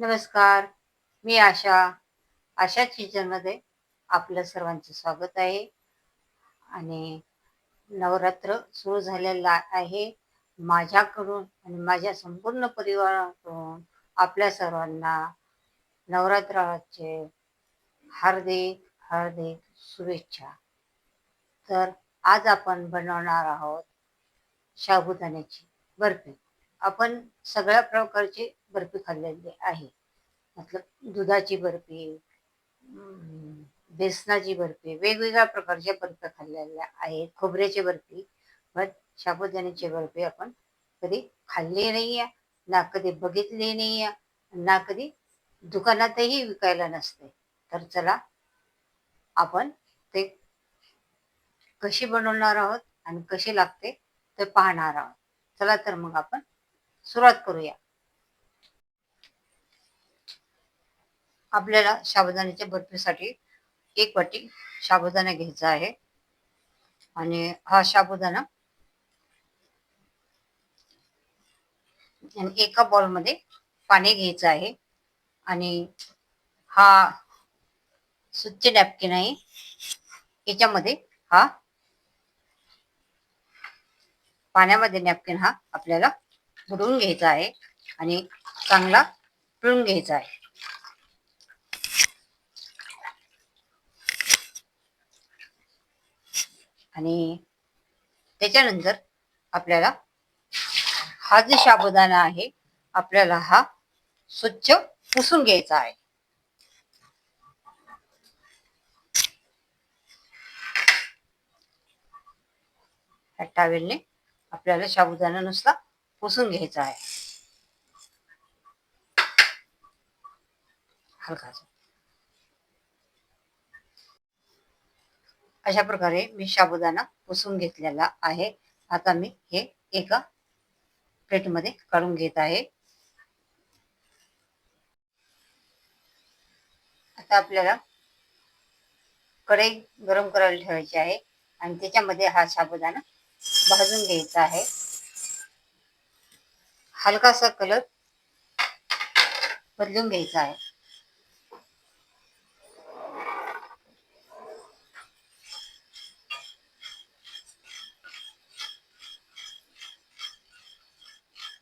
नमस्कार मी आशा आशा किचनमध्ये आपलं सर्वांचं स्वागत आहे. आणि नवरात्र सुरू झालेलं आहे. माझ्याकडून आणि माझ्या संपूर्ण परिवाराकडून आपल्या सर्वांना नवरात्राचे हार्दिक हार्दिक शुभेच्छा. तर आज आपण बनवणार आहोत साबुदाण्याची बर्फी. आपण सगळ्या प्रकारची बर्फी खाल्लेली आहे. मतलब दुधाची बर्फी बेसनाची बर्फी वेगवेगळ्या प्रकारच्या बर्फ्या खाल्लेल्या आहेत. खोबऱ्याची बर्फी पण साबुदाण्याची बर्फी आपण कधी खाल्ली नाही आहे ना कधी बघितली नाही आहे ना कधी दुकानातही विकायला नसते. तर चला आपण ते कशी बनवणार आहोत आणि कशी लागते ते पाहणार आहोत. चला तर मग आपण सुरुवात करूया. आपल्याला साबुदाण्याच्या बर्फीसाठी एक वाटी साबुदाणा घ्यायचा आहे. आणि हा साबुदाणा एका बॉलमध्ये पाणी घ्यायचं आहे. आणि हा स्वच्छ नॅपकिन आहे. याच्यामध्ये हा पाण्यामध्ये नॅपकिन हा आपल्याला बुडवून घ्यायचा आहे आणि चांगला पिळून घ्यायचा आहे. आणि त्याच्यानंतर आपल्याला हा जे साबुदाणा आहे आपल्याला हा स्वच्छ पुसून घ्यायचा आहे. ह्या टावेलने आपल्याला साबुदाणा नुसता पुसून घ्यायचा आहे. हलका अशा प्रकारे मी साबुदाणा पुसून घेतलेला आहे. आता मी हे एका प्लेटमध्ये काढून घेत आहे. आता आपल्याला कढई गरम करायला ठेवायची आहे आणि त्याच्यामध्ये हा साबुदाणा भाजून घ्यायचा आहे. हलकासा कलर बदलून घ्यायचा आहे.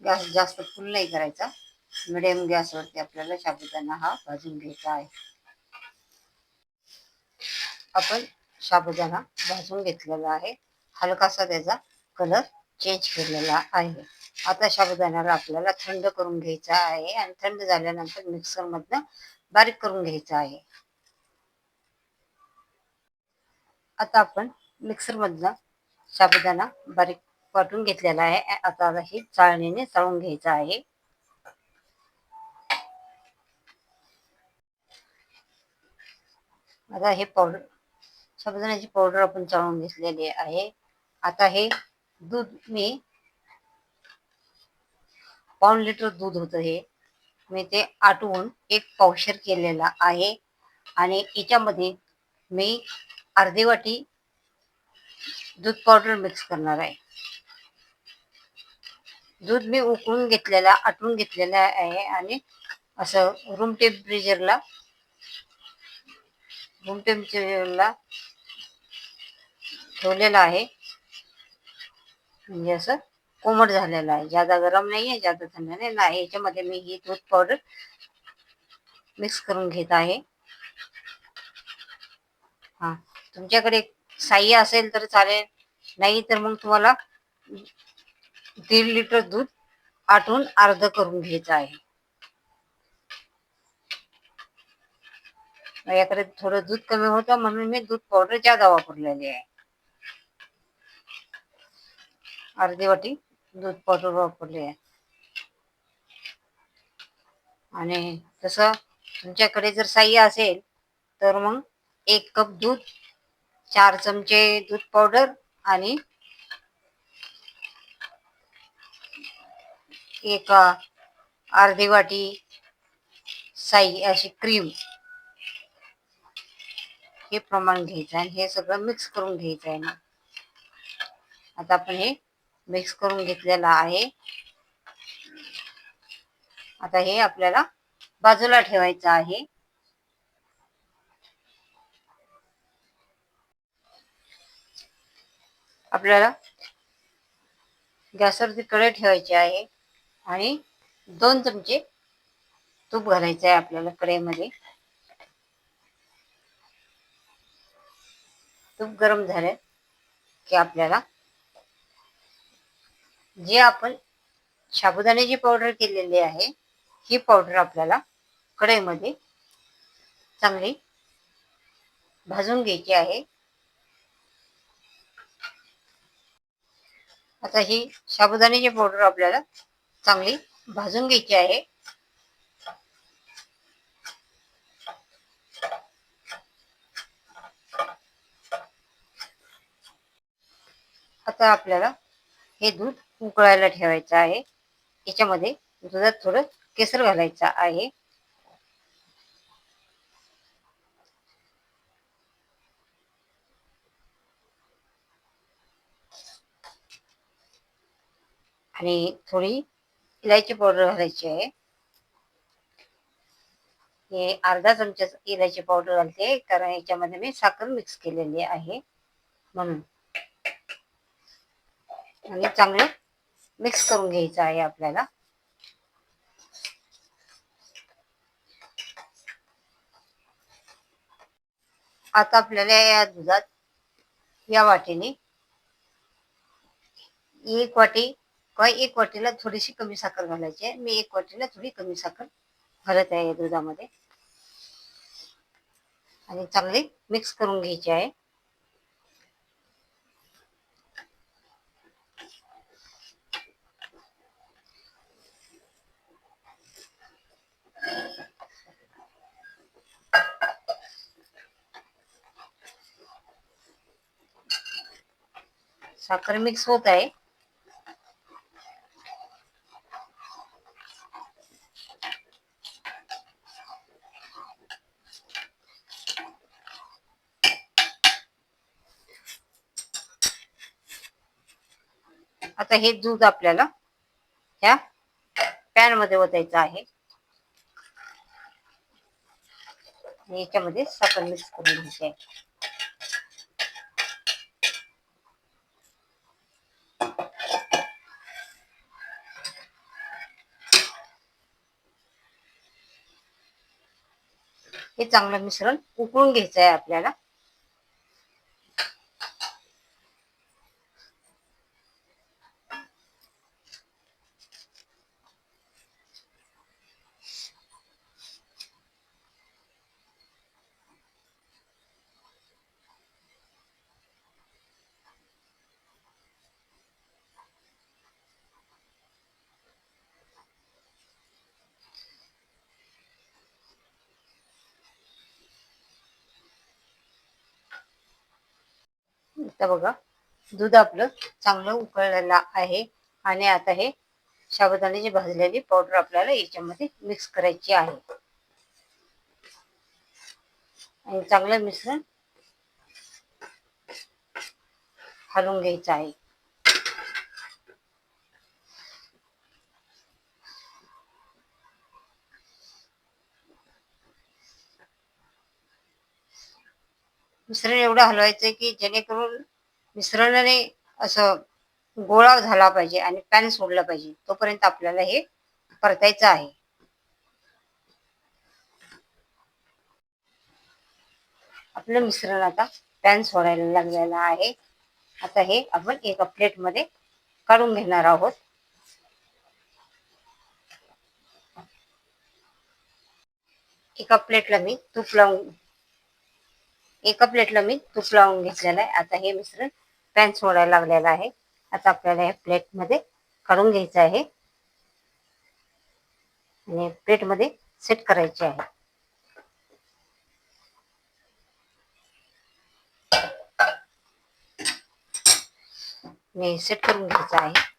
गॅस जास्त फुल नाही करायचा. मिडियम गॅसवरती आपल्याला साबुदाणा हा भाजून घ्यायचा आहे. आपण साबुदाणा भाजून घेतलेला आहे. हलकासा त्याचा कलर चेंज केलेला आहे. आता साबुदाण्याला आपल्याला थंड करून घ्यायचा आहे आणि थंड झाल्यानंतर मिक्सर मधनं बारीक करून घ्यायचा आहे. आता आपण मिक्सर मधनं साबुदाणा बारीक वाटून घेतलेला आहे. आता ही चाळणीने चाळून घ्यायचा आहे. आता हे पावडर साबुदाण्याची पावडर आपण चाळून घेतलेली आहे. आता हे दूध मी पाऊन लिटर दूध होतं हे. मी ते आटवून एक पावशर केलेला आहे. आणि याच्यामध्ये मी अर्धी वाटी दूध पावडर मिक्स करणार आहे. दूध मी उकळून घेतलेला आटवून घेतलेला आहे आणि असं रूम टेम्परेचरला रूम टेम्परेचरला ठेवलेलं आहे. म्हणजे असं कोमट झालेलं आहे. ज्यादा गरम नाही आहे ज्यादा थंड नाही. नाही याच्यामध्ये मी ही दूध पावडर मिक्स करून घेत आहे. हा. तुमच्याकडे साई असेल तर चालेल. नाही तर मग तुम्हाला दीड लिटर दूध आटून अर्ध करून घ्यायचं आहे. याकडे थोडं दूध कमी होतं म्हणून मी दूध पावडर ज्यादा वापरलेली आहे. अर्धी वाटी दूध पावडर वापरली आहे. आणि तसं तुमच्याकडे जर साई असेल तर मग एक कप दूध चार चमचे दूध पावडर आणि एक अर्धी वाटी साई अशी क्रीम. हे प्रमाण घ्यायचं आहे हे सगळं मिक्स करून घ्यायचं आहे ना. आता आपण हे मिक्स करून घेतलेला आहे. आता हे आपल्याला बाजूला ठेवायचं आहे. आपल्याला गॅसवरती कढई ठेवायची आहे आणि दोन चमचे तूप घालायचं आहे आपल्याला कढईमध्ये. तूप गरम झाले की आपल्याला जे आपण साबुदाण्याची पावडर केलेली आहे ही पावडर आपल्याला कढईमध्ये चांगली भाजून घ्यायची आहे. आता ही साबुदाण्याची पावडर आपल्याला चांगली भाजून घ्यायची आहे. आता आपल्याला हे दूध उकळायला ठेवायचा आहे. याच्यामध्ये दुधात थोडं केसर घालायचा आहे. आणि थोडी इलायची पावडर घालायची आहे. हे अर्धा चमचा इलायची पावडर घालते कारण याच्यामध्ये मी साखर मिक्स केलेली आहे. म्हणून. आणि चांगलं मिक्स करून घ्यायचं आहे आपल्याला. आता आपल्याला या दुधात या वाटीने एक वाटी किंवा एक वाटीला थोडीशी कमी साखर घालायची आहे. मी एक वाटीला थोडी कमी साखर घालत आहे या दुधामध्ये. आणि चांगली मिक्स करून घ्यायची आहे. साखर मिक्स होत आहे. आता हे दूध आपल्याला ह्या पॅनमध्ये ओतायचं आहे. याच्यामध्ये साखर मिक्स करून घ्यायची आहे. हे चांगलं मिश्रण उकळून घ्यायचं आहे आपल्याला. आता बघा दूध आपलं चांगलं उकळलेलं आहे. आणि आता हे साबुदाण्याची भाजलेली पावडर आपल्याला याच्यामध्ये मिक्स करायची आहे. आणि चांगलं मिश्रण हलवून घ्यायचं आहे. मिश्रण एवढं हलवायचं की जेणेकरून मिश्रणाने असं गोळा झाला पाहिजे आणि पॅन सोडला पाहिजे तोपर्यंत आपल्याला हे परतायचं आहे. आपलं मिश्रण आता पॅन सोडायला लागलेलं आहे. आता हे आपण एका प्लेटमध्ये काढून घेणार आहोत. एका प्लेटला मी तूप लावून एका प्लेटला मी तूप लावून घेतलेलं आहे. आता हे मिश्रण पॅन सोडायला लागलेला आहे. आता आपल्याला या प्लेटमध्ये काढून घ्यायचं आहे. आणि प्लेटमध्ये सेट करायचे आहे. मी सेट करून घ्यायचं आहे.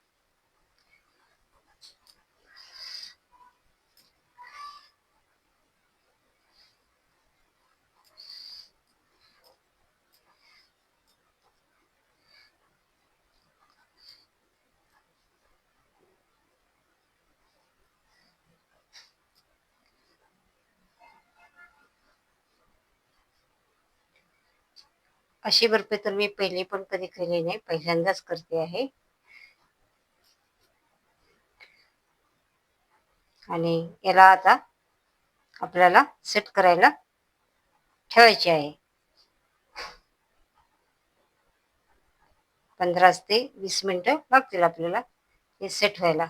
अशी बर्फी तर मी पहिले पण कधी केली नाही पहिल्यांदाच करते आहे. आणि याला आता आपल्याला सेट करायला ठेवायचे आहे. पंधरा ते वीस मिनटं लागतील आपल्याला हे सेट व्हायला.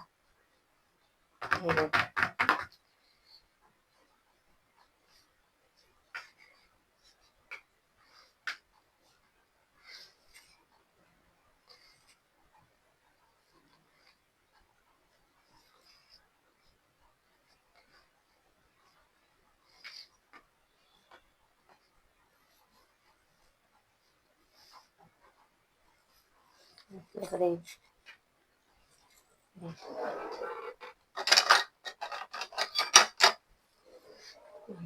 हे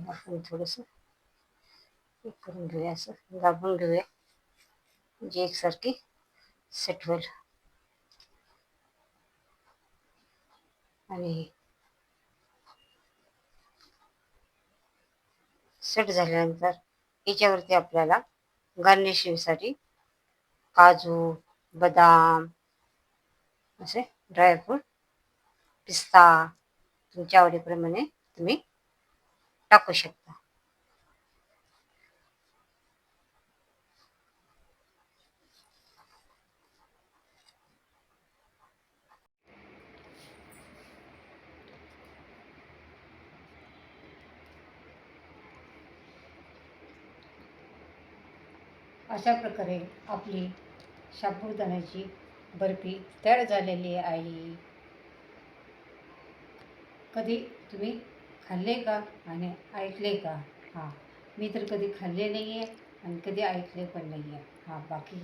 आपण थोडस करून घेऊया असं दाबून घेऊया. म्हणजे एकसारखी सेट होईल आणि सेट झाल्यानंतर याच्यावरती आपल्याला गार्निशिंगसाठी काजू बदाम असे ड्रायफ्रूट पिस्ता तुमच्या आवडीप्रमाणे तुम्ही टाकू शकता. अशा प्रकारे आपली साबुदाण्याची बर्फी तयार झालेली आहे. कधी तुम्ही खाल्ले का आणि ऐकले का? हां मी तर कधी खाल्ले नाही आहे आणि कधी ऐकले पण नाही आहे हां बाकी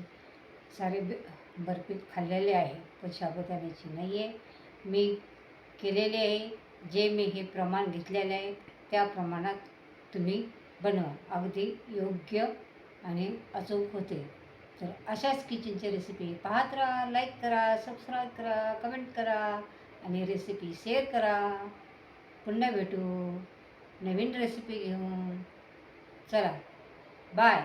सारे ब- बर्फी खाल्लेले आहे पण साबुदाण्याची नाही आहे मी केलेले आहे जे मी हे प्रमाण घेतलेले आहे त्या प्रमाणात तुम्ही बनवा. अगदी योग्य आणि अचूक होते. तर अशाच किचनच्या रेसिपी पाहत राहा लाईक करा सबस्क्राईब करा कमेंट करा आणि रेसिपी शेअर करा. पुन्हा भेटू नवीन रेसिपी घेऊन. चला बाय